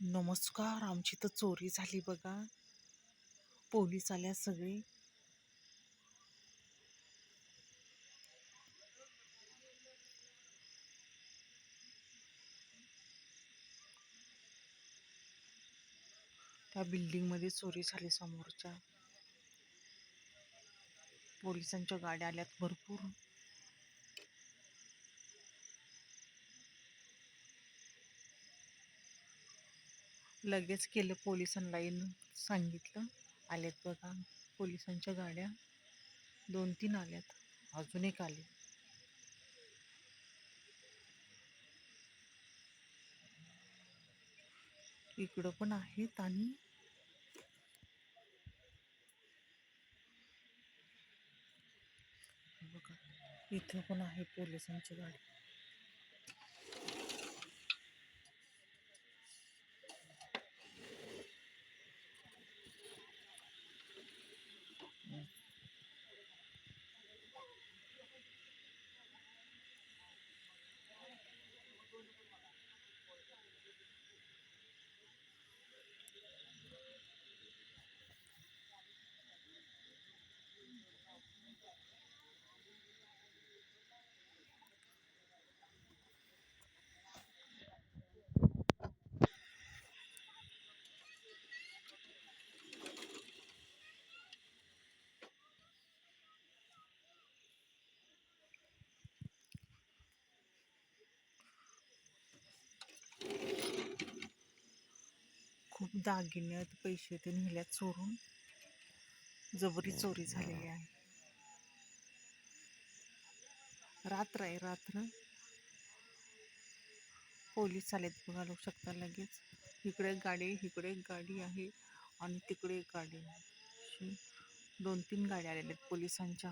नमस्कार आमची तर चोरी झाली बघा. पोलीस आल्या सगळे. त्या बिल्डिंगमध्ये चोरी झाली समोरच्या. पोलिसांच्या गाड्या आल्यात भरपूर. लगेच केलं पोलिसांना येऊन सांगितलं. आलेत बघा. पोलिसांच्या गाड्या दोन तीन आल्यात. अजून एक आले. इकडं पण आहेत आणि बघा इथं पण आहे पोलिसांची गाडी. खूप दागिने पैसे ते नेल्यात चोरून. जबरी चोरी झालेली आहे. रात्र आहे रात्र. पोलीस आलेत बघा लोक शकता लगेच. इकडे एक गाडी इकडे एक गाडी आहे आणि तिकडे एक गाडी आहे. दोन तीन गाड्या आलेल्या आहेत पोलिसांच्या.